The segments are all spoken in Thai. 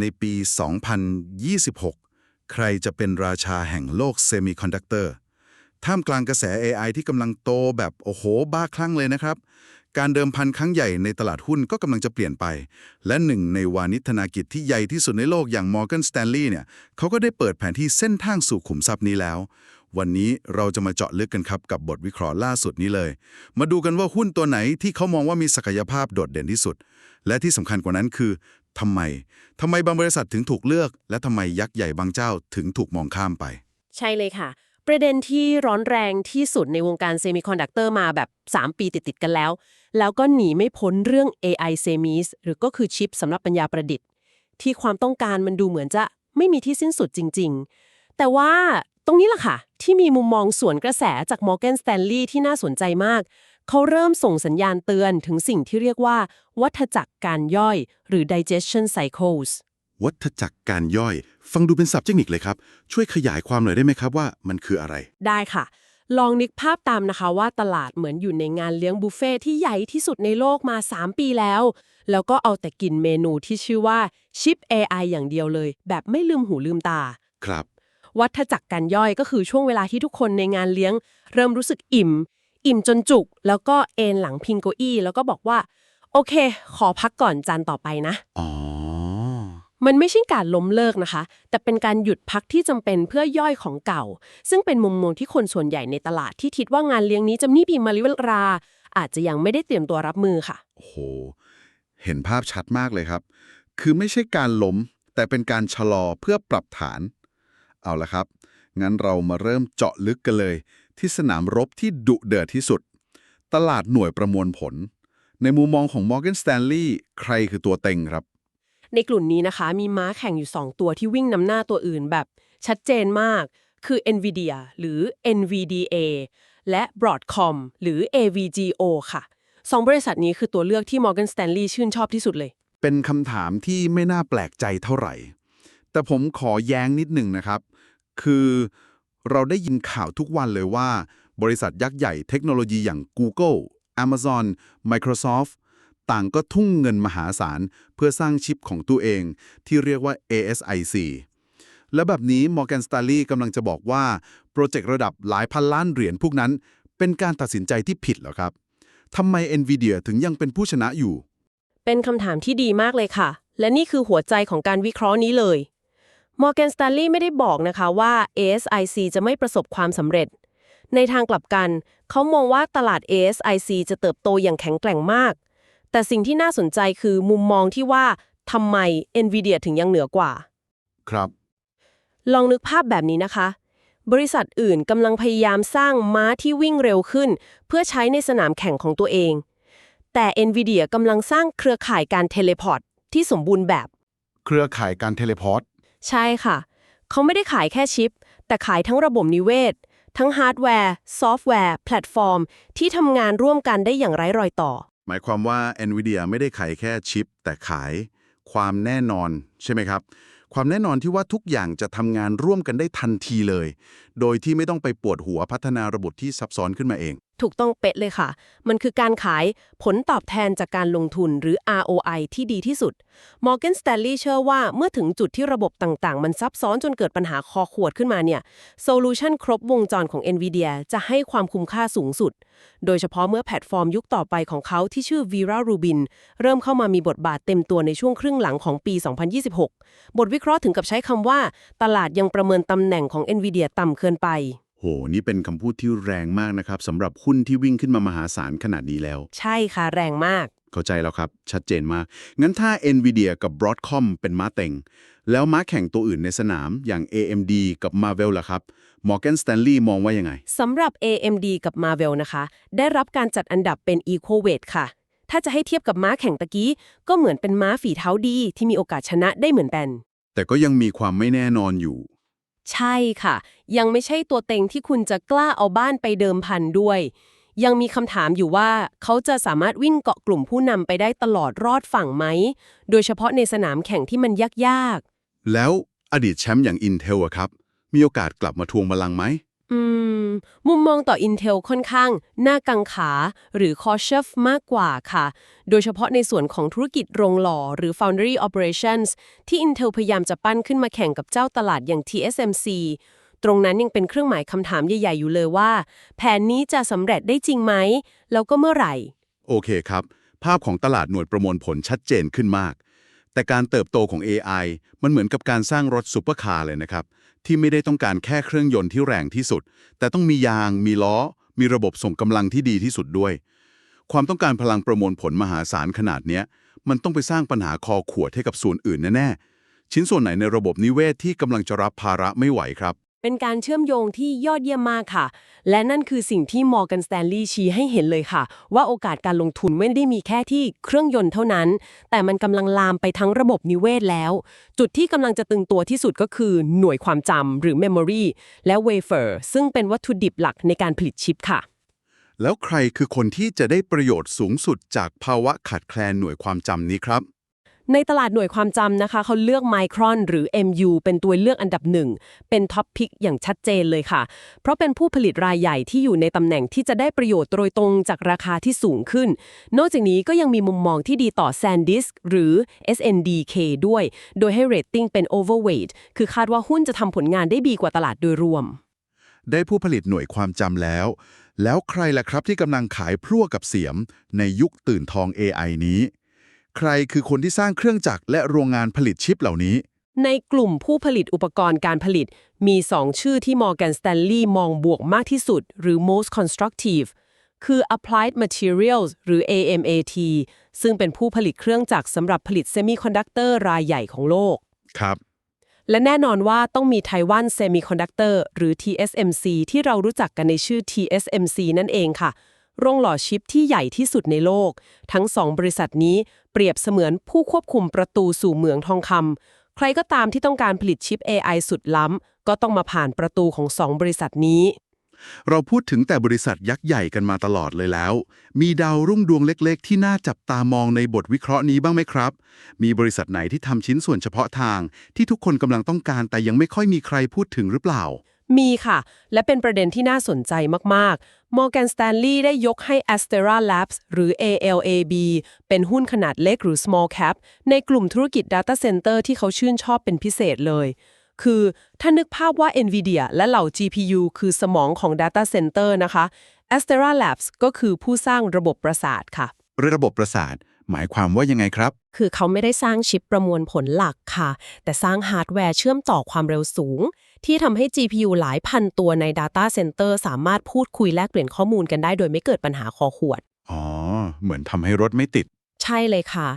ในปี 2026 ใครจะเป็นราชาแห่งโลกเซมิคอนดักเตอร์ ท่ามกลางกระแส AI ที่กำลังโตแบบโอ้โห บ้าคลั่งเลยนะครับ การเดิมพันครั้งใหญ่ในตลาดหุ้นก็กำลังจะเปลี่ยนไป และหนึ่งในวานิธนากิจที่ใหญ่ที่สุดในโลกอย่าง Morgan Stanley เนี่ยเขาก็ได้เปิดแผนที่เส้นทางสู่ขุมทรัพย์นี้แล้ว วันนี้เราจะมาเจาะลึกกันครับกับบทวิเคราะห์ล่าสุดนี้เลย มาดูกันว่าหุ้นตัวไหนที่เขามองว่ามีศักยภาพโดดเด่นที่สุด และที่สำคัญกว่านั้นคือทำไมทำไมบางบริษัทถึงถูกเลือก และทำไมยักษ์ใหญ่บางเจ้าถึงถูกมองข้ามไป ใช่เลยค่ะ ประเด็นที่ร้อนแรงที่สุดในวงการเซมิคอนดักเตอร์มาแบบ 3 ปีติดๆกันแล้ว แล้วก็หนีไม่พ้นเรื่อง AI semis หรือก็คือชิปสำหรับปัญญาประดิษฐ์ ที่ความต้องการมันดูเหมือนจะไม่มีที่สิ้นสุดจริง ๆ แต่ว่าตรงนี้ล่ะค่ะ ที่มีมุมมองสวนกระแสจาก Morgan Stanley ที่น่าสนใจมาก เขาเริ่มส่งสัญญาณเตือนถึงสิ่งที่เรียกว่า วัฏจักรการย่อย หรือ digestion cycles วัฏจักรการย่อย ฟังดูเป็นศัพท์เทคนิคเลยครับ ช่วยขยายความหน่อยได้ไหมครับว่ามันคืออะไร ได้ค่ะ ลองนึกภาพตามนะคะว่าตลาดเหมือนอยู่ในงานเลี้ยงบุฟเฟ่ที่ใหญ่ที่สุดในโลกมา 3 ปีแล้ว แล้วก็เอาแต่กินเมนูที่ชื่อว่าชิป AI อย่างเดียวเลย แบบไม่ลืมหูลืมตา ครับ วัฏจักรการย่อยก็คือช่วงเวลาที่ทุกคนในงานเลี้ยง เริ่มรู้สึกอิ่ม อิ่มจนจุก แล้วก็เอนหลังพิงเก้าอี้แล้วก็บอกว่า โอเค ขอพักก่อนจานต่อไปนะอ๋อมันไม่ใช่การล้มเลิกนะคะ แต่เป็นการหยุดพักที่จำเป็นเพื่อย่อยของเก่า ซึ่งเป็นมุมมองที่คนส่วนใหญ่ในตลาดที่คิดว่างานเลี้ยงนี้จะมีปีมาริเวลรา อาจจะยังไม่ได้เตรียมตัวรับมือค่ะ โอ้โห เห็นภาพชัดมากเลยครับ คือไม่ใช่การล้ม แต่เป็นการชะลอเพื่อปรับฐาน เอาละครับ งั้นเรามาเริ่มเจาะลึกกันเลย ที่สนามรบที่ดุเดือดที่สุด ตลาดหน่วยประมวลผล ในมุมมองของ Morgan Stanley ใครคือตัวเต็งครับ ในกลุ่มนี้นะคะ มีม้าแข่งอยู่ 2 ตัวที่วิ่งนำหน้าตัวอื่นแบบชัดเจนมาก คือ NVIDIA หรือ NVDA และ Broadcom หรือ AVGO ค่ะสองบริษัทนี้คือตัวเลือกที่ Morgan Stanley ชื่นชอบที่สุดเลย เป็นคำถามที่ไม่น่าแปลกใจเท่าไหร่ แต่ผมขอแย้งนิดหนึ่งนะครับ คือเราได้ยินข่าวทุกวันเลยว่า บริษัทยักษ์ใหญ่เทคโนโลยีอย่าง Google Amazon Microsoft ต่างก็ทุ่มเงินมหาศาล เพื่อสร้างชิปของตัวเอง ที่เรียกว่า ASIC และแบบนี้ Morgan Stanley กำลังจะบอกว่า โปรเจกต์ระดับหลายพันล้านเหรียญพวกนั้น เป็นการตัดสินใจที่ผิดเหรอครับทำไม NVIDIA ถึงยังเป็นผู้ชนะอยู่ เป็นคำถามที่ดีมากเลยค่ะ และนี่คือหัวใจของการวิเคราะห์นี้เลย Morgan Stanley ไม่ได้บอกนะคะว่า ASIC จะไม่ประสบความสำเร็จ ในทางกลับกัน เขามองว่าตลาด ASIC จะเติบโตอย่างแข็งแกร่งมาก แต่สิ่งที่น่าสนใจคือมุมมองที่ว่าทำไม NVIDIA ถึงยังเหนือกว่า ครับ ลองนึกภาพแบบนี้นะคะ บริษัทอื่นกำลังพยายามสร้างม้าที่วิ่งเร็วขึ้น เพื่อใช้ในสนามแข่งของตัวเอง แต่ NVIDIA กำลังสร้างเครือข่ายการเทเลพอร์ตที่สมบูรณ์แบบ เครือข่ายการเทเลพอร์ต ใช่ค่ะ เขาไม่ได้ขายแค่ชิป แต่ขายทั้งระบบนิเวศ ทั้งฮาร์ดแวร์ ซอฟต์แวร์ แพลตฟอร์ม ที่ทำงานร่วมกันได้อย่างไร้รอยต่อ หมายความว่า NVIDIA ไม่ได้ขายแค่ชิป แต่ขายความแน่นอนใช่ไหมครับ ความแน่นอนที่ว่าทุกอย่างจะทำงานร่วมกันได้ทันทีเลย โดยที่ไม่ต้องไปปวดหัวพัฒนาระบบที่ซับซ้อนขึ้นมาเอง ถูกต้องเป๊ะเลยค่ะ มันคือการขายผลตอบแทนจากการลงทุนหรือ ROI ที่ดีที่สุด Morgan Stanley เชื่อว่าเมื่อถึงจุดที่ระบบต่างๆ มันซับซ้อนจนเกิดปัญหาคอขวดขึ้นมาเนี่ยโซลูชันครบวงจรของ NVIDIA จะให้ความคุ้มค่าสูงสุด โดยเฉพาะเมื่อแพลตฟอร์มยุคต่อไปของเขาที่ชื่อ Vera Rubin เริ่มเข้ามามีบทบาทเต็มตัวในช่วงครึ่งหลังของปี 2026 บทวิเคราะห์ถึงกับใช้คำว่า ตลาดยังประเมินตำแหน่งของ NVIDIA ต่ำเกินไป โห นี่เป็นคำพูดที่แรงมากนะครับสำหรับหุ้นที่วิ่งขึ้นมามหาศาลขนาดนี้แล้ว ใช่ค่ะ แรงมาก เข้าใจแล้วครับ ชัดเจนมาก งั้นถ้า NVIDIA กับ Broadcom เป็นม้าเต็ง แล้วม้าแข่งตัวอื่นในสนามอย่าง AMD กับ Marvell ล่ะครับ Morgan Stanley มองว่ายังไงสำหรับ AMD กับ Marvell นะคะ ได้รับการจัดอันดับเป็น Equal Weight ค่ะ ถ้าจะให้เทียบกับม้าแข่งตะกี้ ก็เหมือนเป็นม้าฝีเท้าดีที่มีโอกาสชนะได้เหมือนกันแต่ก็ยังมีความไม่แน่นอนอยู่ ใช่ค่ะ ยังไม่ใช่ตัวเต็งที่คุณจะกล้าเอาบ้านไปเดิมพันด้วย ยังมีคำถามอยู่ว่าเขาจะสามารถวิ่งเกาะกลุ่มผู้นำไปได้ตลอดรอดฝั่งไหม โดยเฉพาะในสนามแข่งที่มันยากๆ แล้วอดีตแชมป์อย่าง Intel อะครับ มีโอกาสกลับมาทวงบัลลังก์ไหม มุมมองต่อ Intel ค่อนข้างน่ากังขา หรือ cautious มากกว่าค่ะ โดยเฉพาะในส่วนของธุรกิจโรงหล่อหรือ foundry operations ที่ Intel พยายามจะปั้นขึ้นมาแข่งกับเจ้าตลาดอย่าง TSMC ตรงนั้นยังเป็นเครื่องหมายคำถามใหญ่ ๆ อยู่เลยว่า แผนนี้จะสำเร็จได้จริงไหม แล้วก็เมื่อไหร่ โอเคครับ ภาพของตลาดหน่วยประมวลผลชัดเจนขึ้นมาก แต่การเติบโตของ AI มันเหมือนกับการสร้างรถซุปเปอร์คาร์เลยนะครับ ที่ไม่ได้ต้องการแค่เครื่องยนต์ที่แรงที่สุด แต่ต้องมียาง มีล้อ มีระบบส่งกำลังที่ดีที่สุดด้วย ความต้องการพลังประมวลผลมหาศาลขนาดเนี้ย มันต้องไปสร้างปัญหาคอขวดให้กับส่วนอื่นแน่ๆชิ้นส่วนไหนในระบบนิเวศที่กำลังจะรับภาระไม่ไหวครับ เป็นการเชื่อมโยงที่ยอดเยี่ยมมากค่ะ และนั่นคือสิ่งที่ Morgan Stanley ชี้ให้เห็นเลยค่ะ ว่าโอกาสการลงทุนไม่ได้มีแค่ที่เครื่องยนต์เท่านั้น แต่มันกำลังลามไปทั้งระบบนิเวศแล้ว จุดที่กำลังจะตึงตัวที่สุดก็คือหน่วยความจำหรือ Memory และ Wafer ซึ่งเป็นวัตถุดิบหลักในการผลิตชิปค่ะ แล้วใครคือคนที่จะได้ประโยชน์สูงสุดจากภาวะขาดแคลนหน่วยความจำนี้ครับ ในตลาดหน่วยความจำนะคะเขาเลือก Micron หรือ MU เป็นตัวเลือกอันดับหนึ่ง เป็นท็อปพิกอย่างชัดเจนเลยค่ะ เพราะเป็นผู้ผลิตรายใหญ่ที่อยู่ในตำแหน่งที่จะได้ประโยชน์โดยตรงจากราคาที่สูงขึ้น นอกจากนี้ก็ยังมีมุมมองที่ดีต่อ SanDisk หรือ SNDK ด้วย โดยให้เรตติ้งเป็น overweight คือคาดว่าหุ้นจะทำผลงานได้ดีกว่าตลาดโดยรวม ได้ผู้ผลิตหน่วยความจำแล้ว แล้วใครล่ะครับที่กำลังขายพลั่วกับเสียม ในยุคตื่นทอง AI นี้ ใครคือคนที่สร้างเครื่องจักรและโรงงานผลิตชิปเหล่านี้ ในกลุ่มผู้ผลิตอุปกรณ์การผลิต มี 2 ชื่อที่ Morgan Stanley มองบวกมากที่สุด หรือ most constructive คือ Applied Materials หรือ AMAT ซึ่งเป็นผู้ผลิตเครื่องจักรสำหรับผลิตเซมิคอนดักเตอร์รายใหญ่ของโลก ครับ และแน่นอนว่าต้องมีไต้หวันเซมิคอนดักเตอร์หรือ TSMC ที่เรารู้จักกันในชื่อ TSMC นั่นเองค่ะ โรงหล่อชิปที่ใหญ่ที่สุดในโลก ทั้งสองบริษัทนี้เปรียบเสมือนผู้ควบคุมประตูสู่เหมืองทองคำใครก็ตามที่ต้องการผลิตชิป AI สุดล้ำ ก็ต้องมาผ่านประตูของสองบริษัทนี้ เราพูดถึงแต่บริษัทยักษ์ใหญ่กันมาตลอดเลยแล้ว มีดาวรุ่งดวงเล็ก ๆ ที่น่าจับตามองในบทวิเคราะห์นี้บ้างไหมครับ มีบริษัทไหนที่ทำชิ้นส่วนเฉพาะทาง ที่ทุกคนกำลังต้องการแต่ยังไม่ค่อยมีใครพูดถึงหรือเปล่า มีค่ะ และเป็นประเด็นที่น่าสนใจมาก ๆ Morgan Stanley ได้ยกให้ Astera Labs หรือ ALAB เป็นหุ้นขนาดเล็กหรือ small cap ในกลุ่มธุรกิจ Data Center ที่เขาชื่นชอบเป็นพิเศษเลย คือถ้านึกภาพว่า NVIDIA และเหล่า GPU คือสมองของ Data Center นะคะ Astera Labs ก็คือผู้สร้างระบบประสาทค่ะ ระบบประสาท หมายความว่ายังไงครับ คือเขาไม่ได้สร้างชิปประมวลผลหลักค่ะ แต่สร้างฮาร์ดแวร์เชื่อมต่อความเร็วสูง ที่ทำให้ GPU หลายพันตัวใน Data Center สามารถพูดคุยแลกเปลี่ยนข้อมูลกันได้โดยไม่เกิดปัญหาคอขวด อ๋อ เหมือนทำให้รถไม่ติด ใช่เลยค่ะ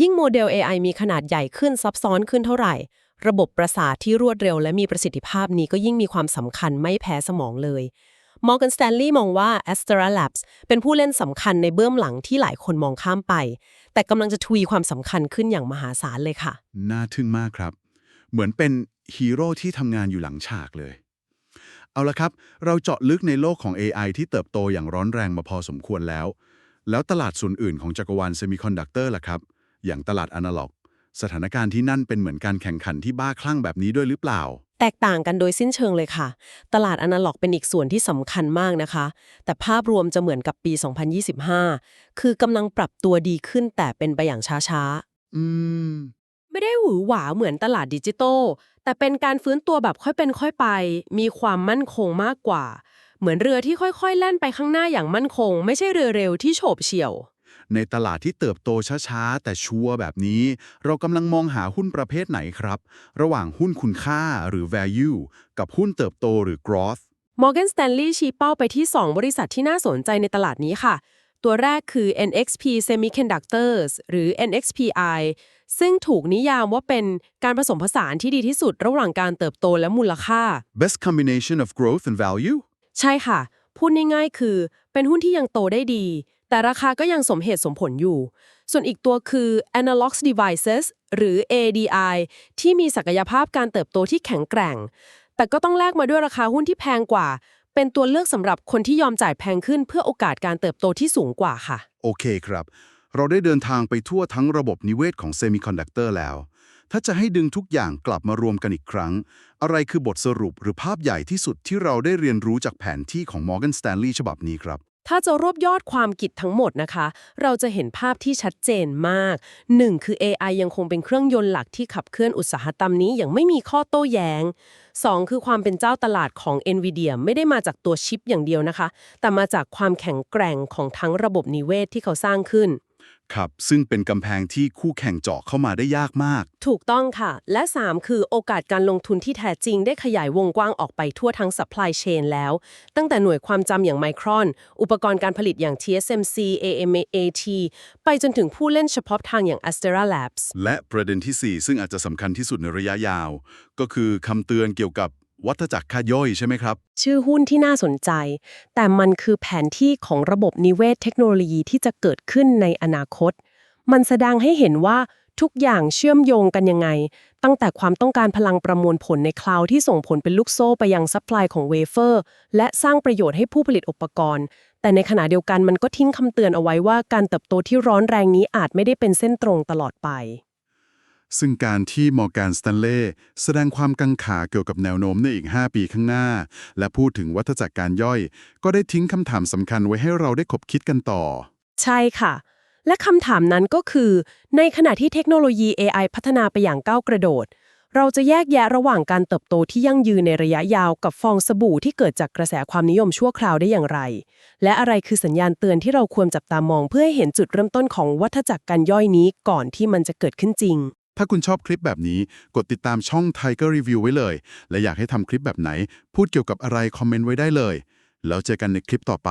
ยิ่งโมเดล AI มีขนาดใหญ่ขึ้นซับซ้อนขึ้นเท่าไหร่ ระบบประสาทที่รวดเร็ว และมีประสิทธิภาพนี้ก็ยิ่งมีความสำคัญไม่แพ้สมองเลย Morgan Stanley มองว่า a s t r a Labs เป็นผู้เล่นสำคัญในเบื้องหลังที่หลายคนมองข้ามไป แต่กำลังจะทวีความสำคัญขึ้นอย่างมหาศาลเลยค่ะ น่าทึ่งมากครับ เหมือนเป็นฮีโร่ที่ทำงานอยู่หลังฉากเลย เอาละครับ เราเจาะลึกในโลกของ AI ที่เติบโตอย่างร้อนแรงมาพอสมควรแล้ว แล้วตลาดส่วนอื่นของจักรวาลเซมิคอนดักเตอร์ล่ะครับ อย่างตลาดอนาล็อก สถานการณ์ที่นั่นเป็นเหมือนการแข่งขันที่บ้าคลั่งแบบนี้ด้วยหรือเปล่า แตกต่างกันโดยสิ้นเชิงเลยค่ะ ตลาดอนาล็อกเป็นอีกส่วนที่สำคัญมากนะคะ แต่ภาพรวมจะเหมือนกับปี 2025 คือกำลังปรับตัวดีขึ้นแต่เป็นไปอย่างช้าๆ อืม ไม่ได้หวือหวาเหมือนตลาดดิจิตอลแต่เป็นการฟื้นตัวแบบค่อยเป็นค่อยไป มีความมั่นคงมากกว่า เหมือนเรือที่ค่อยๆ แล่นไปข้างหน้าอย่างมั่นคง ไม่ใช่เรือเร็วที่โฉบเฉี่ยว ในตลาดที่เติบโตช้าๆ แต่ชัวร์แบบนี้ เรากำลังมองหาหุ้นประเภทไหนครับ ระหว่างหุ้นคุณค่าหรือ value กับหุ้นเติบโตหรือ growth Morgan Stanley ชี้เป้าไปที่ 2 บริษัทที่น่าสนใจในตลาดนี้ค่ะ ตัวแรกคือ NXP Semiconductors หรือ NXPI ซึ่งถูกนิยามว่าเป็นการผสมผสานที่ดีที่สุดระหว่างการเติบโตและมูลค่า best combination of growth and value ใช่ค่ะ พูดง่ายๆคือ เป็นหุ้นที่ยังโตได้ดี แต่ราคาก็ยังสมเหตุสมผลอยู่ ส่วนอีกตัวคือ Analog Devices หรือ ADI ที่มีศักยภาพการเติบโตที่แข็งแกร่ง แต่ก็ต้องแลกมาด้วยราคาหุ้นที่แพงกว่า เป็นตัวเลือกสำหรับคนที่ยอมจ่ายแพงขึ้นเพื่อโอกาสการเติบโตที่สูงกว่าค่ะ โอเคครับ เราได้เดินทางไปทั่วทั้งระบบนิเวศของเซมิคอนดักเตอร์แล้ว ถ้าจะให้ดึงทุกอย่างกลับมารวมกันอีกครั้ง อะไรคือบทสรุปหรือภาพใหญ่ที่สุดที่เราได้เรียนรู้จากแผนที่ของ Morgan Stanley ฉบับนี้ครับ ถ้าจะรวบยอดความกิจทั้งหมดนะคะ เราจะเห็นภาพที่ชัดเจนมาก 1. คือ AI ยังคงเป็นเครื่องยนต์หลักที่ขับเคลื่อนอุตสาหกรรมนี้อย่างไม่มีข้อโต้แย้ง 2. คือความเป็นเจ้าตลาดของ NVIDIA ไม่ได้มาจากตัวชิปอย่างเดียวนะคะ แต่มาจากความแข็งแกร่งของทั้งระบบนิเวศที่เขาสร้างขึ้น ครับ ซึ่งเป็นกำแพงที่คู่แข่งเจาะเข้ามาได้ยากมาก ถูกต้องค่ะ และ 3 คือโอกาสการลงทุนที่แท้จริงได้ขยายวงกว้างออกไปทั่วทั้ง supply chain แล้ว ตั้งแต่หน่วยความจำอย่าง Micron อุปกรณ์การผลิตอย่าง TSMC AMAT ไปจนถึงผู้เล่นเฉพาะทางอย่าง Astera Labs และประเด็นที่ 4 ซึ่งอาจจะสำคัญที่สุดในระยะยาว ก็คือคำเตือนเกี่ยวกับ วัฏจักรค่าย่อยใช่ไหมครับ ชื่อหุ้นที่น่าสนใจ แต่มันคือแผนที่ของระบบนิเวศเทคโนโลยีที่จะเกิดขึ้นในอนาคต มันแสดงให้เห็นว่าทุกอย่างเชื่อมโยงกันยังไง ตั้งแต่ความต้องการพลังประมวลผลในคลาวด์ที่ส่งผลเป็นลูกโซ่ไปยังซัพพลายของเวเฟอร์ และสร้างประโยชน์ให้ผู้ผลิตอุปกรณ์ แต่ในขณะเดียวกันมันก็ทิ้งคำเตือนเอาไว้ว่าการเติบโตที่ร้อนแรงนี้อาจไม่ได้เป็นเส้นตรงตลอดไป ซึ่งการที่มอร์แกนสแตนเล่แสดงความกังขาเกี่ยวกับแนวโน้มในอีก 5 ปีข้างหน้า และพูดถึงวัฏจักรการย่อย ก็ได้ทิ้งคำถามสำคัญไว้ให้เราได้คบคิดกันต่อ ใช่ค่ะ และคำถามนั้นก็คือ ในขณะที่เทคโนโลยี AI พัฒนาไปอย่างก้าวกระโดด เราจะแยกแยะระหว่างการเติบโตที่ยั่งยืนในระยะยาวกับฟองสบู่ที่เกิดจากกระแสความนิยมชั่วคราวได้อย่างไร และอะไรคือสัญญาณเตือนที่เราควรจับตามองเพื่อให้เห็นจุดเริ่มต้นของวัฏจักรการย่อยนี้ก่อนที่มันจะเกิดขึ้นจริง ถ้าคุณชอบคลิปแบบนี้ กดติดตามช่อง Tiger Review ไว้เลย และอยากให้ทำคลิปแบบไหน พูดเกี่ยวกับอะไรคอมเมนต์ไว้ได้เลย แล้วเจอกันในคลิปต่อไป